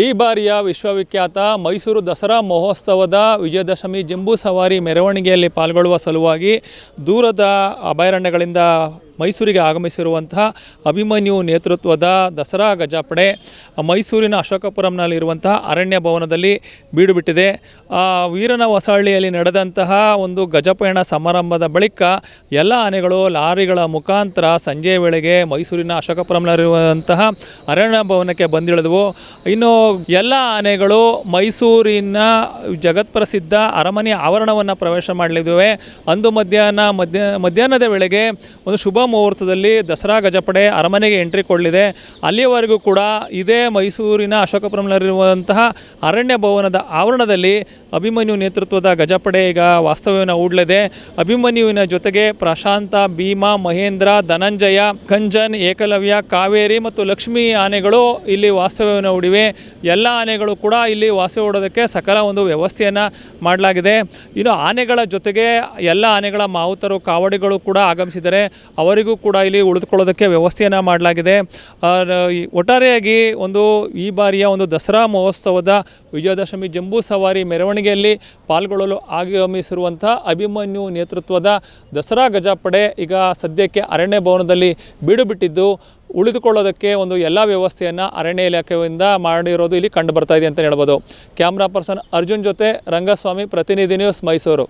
ಈ ಬಾರಿಯ ವಿಶ್ವವಿಖ್ಯಾತ ಮೈಸೂರು ದಸರಾ ಮಹೋತ್ಸವದ ವಿಜಯದಶಮಿ ಜಂಬೂ ಸವಾರಿ ಮೆರವಣಿಗೆಯಲ್ಲಿ ಪಾಲ್ಗೊಳ್ಳುವ ಸಲುವಾಗಿ ದೂರದ ಅಭಯಾರಣ್ಯಗಳಿಂದ ಮೈಸೂರಿಗೆ ಆಗಮಿಸಿರುವಂತಹ ಅಭಿಮನ್ಯು ನೇತೃತ್ವದ ದಸರಾ ಗಜಪಡೆ, ಮೈಸೂರಿನ ಅಶೋಕಪುರಂನಲ್ಲಿರುವಂತಹ ಅರಣ್ಯ ಭವನದಲ್ಲಿ ಬೀಡುಬಿಟ್ಟಿದೆ. ವೀರನ ಹೊಸಹಳ್ಳಿಯಲ್ಲಿ ನಡೆದಂತಹ ಒಂದು ಗಜಪಯಣ ಸಮಾರಂಭದ ಬಳಿಕ ಎಲ್ಲ ಆನೆಗಳು ಲಾರಿಗಳ ಮುಖಾಂತರ ಸಂಜೆ ವೇಳೆಗೆ ಮೈಸೂರಿನ ಅಶೋಕಪುರಂನಲ್ಲಿರುವಂತಹ ಅರಣ್ಯ ಭವನಕ್ಕೆ ಬಂದಿಳಿದವು. ಇನ್ನು ಎಲ್ಲ ಆನೆಗಳು ಮೈಸೂರಿನ ಜಗತ್ಪ್ರಸಿದ್ಧ ಅರಮನೆ ಆವರಣವನ್ನು ಪ್ರವೇಶ ಮಾಡಲಿದ್ದೇವೆ. ಅಂದು ಮಧ್ಯಾಹ್ನ ಮಧ್ಯ, ಮಧ್ಯಾಹ್ನದ ವೇಳೆಗೆ ಒಂದು ಶುಭ ಮುಹೂರ್ತದಲ್ಲಿ ದಸರಾ ಗಜಪಡೆ ಅರಮನೆಗೆ ಎಂಟ್ರಿ ಕೊಡಲಿದೆ. ಅಲ್ಲಿಯವರೆಗೂ ಕೂಡ ಇದೇ ಮೈಸೂರಿನ ಅಶೋಕಪುರಂನಲ್ಲಿರುವಂತಹ ಅರಣ್ಯ ಭವನದ ಆವರಣದಲ್ಲಿ ಅಭಿಮನ್ಯು ನೇತೃತ್ವದ ಗಜಪಡೆ ಈಗ ವಾಸ್ತವ್ಯವನ್ನು ಹೂಡಲಿದೆ. ಅಭಿಮನ್ಯುವಿನ ಜೊತೆಗೆ ಪ್ರಶಾಂತ, ಭೀಮಾ, ಮಹೇಂದ್ರ, ಧನಂಜಯ ಕಂಜನ್ ಏಕಲವ್ಯ, ಕಾವೇರಿ ಮತ್ತು ಲಕ್ಷ್ಮಿ ಆನೆಗಳು ಇಲ್ಲಿ ವಾಸ್ತವ್ಯವನ್ನು ಹೂಡಿವೆ. ಎಲ್ಲ ಆನೆಗಳು ಕೂಡ ಇಲ್ಲಿ ವಾಸ್ತವ್ಯ ಹೂಡೋದಕ್ಕೆ ಸಕಲ ಒಂದು ವ್ಯವಸ್ಥೆಯನ್ನು ಮಾಡಲಾಗಿದೆ. ಇನ್ನು ಆನೆಗಳ ಜೊತೆಗೆ ಎಲ್ಲ ಆನೆಗಳ ಮಾವುತರು, ಕಾವಡಿಗಳು ಕೂಡ ಆಗಮಿಸಿದರೆ ಅವರಿಗೂ ಕೂಡ ಇಲ್ಲಿ ಉಳಿದುಕೊಳ್ಳೋದಕ್ಕೆ ವ್ಯವಸ್ಥೆಯನ್ನು ಮಾಡಲಾಗಿದೆ. ಒಟ್ಟಾರೆಯಾಗಿ ಒಂದು ಈ ಬಾರಿಯ ಒಂದು ದಸರಾ ಮಹೋತ್ಸವದ ವಿಜಯದಶಮಿ ಜಂಬೂ ಸವಾರಿ ಮೆರವಣಿಗೆಯಲ್ಲಿ ಪಾಲ್ಗೊಳ್ಳಲು ಆಗಮಿಸಿರುವಂಥ ಅಭಿಮನ್ಯು ನೇತೃತ್ವದ ದಸರಾ ಗಜಪಡೆ ಈಗ ಸದ್ಯಕ್ಕೆ ಅರಣ್ಯ ಭವನದಲ್ಲಿ ಬೀಡು ಬಿಟ್ಟಿದ್ದು, ಉಳಿದುಕೊಳ್ಳೋದಕ್ಕೆ ಒಂದು ಎಲ್ಲ ವ್ಯವಸ್ಥೆಯನ್ನು ಅರಣ್ಯ ಇಲಾಖೆಯಿಂದ ಮಾಡಿರೋದು ಇಲ್ಲಿ ಕಂಡು ಬರ್ತಾ ಇದೆ ಅಂತ ಹೇಳ್ಬೋದು. ಕ್ಯಾಮ್ರಾ ಪರ್ಸನ್ ಅರ್ಜುನ್ ಜೊತೆ ರಂಗಸ್ವಾಮಿ, ಪ್ರತಿನಿಧಿ ನ್ಯೂಸ್ ಮೈಸೂರು.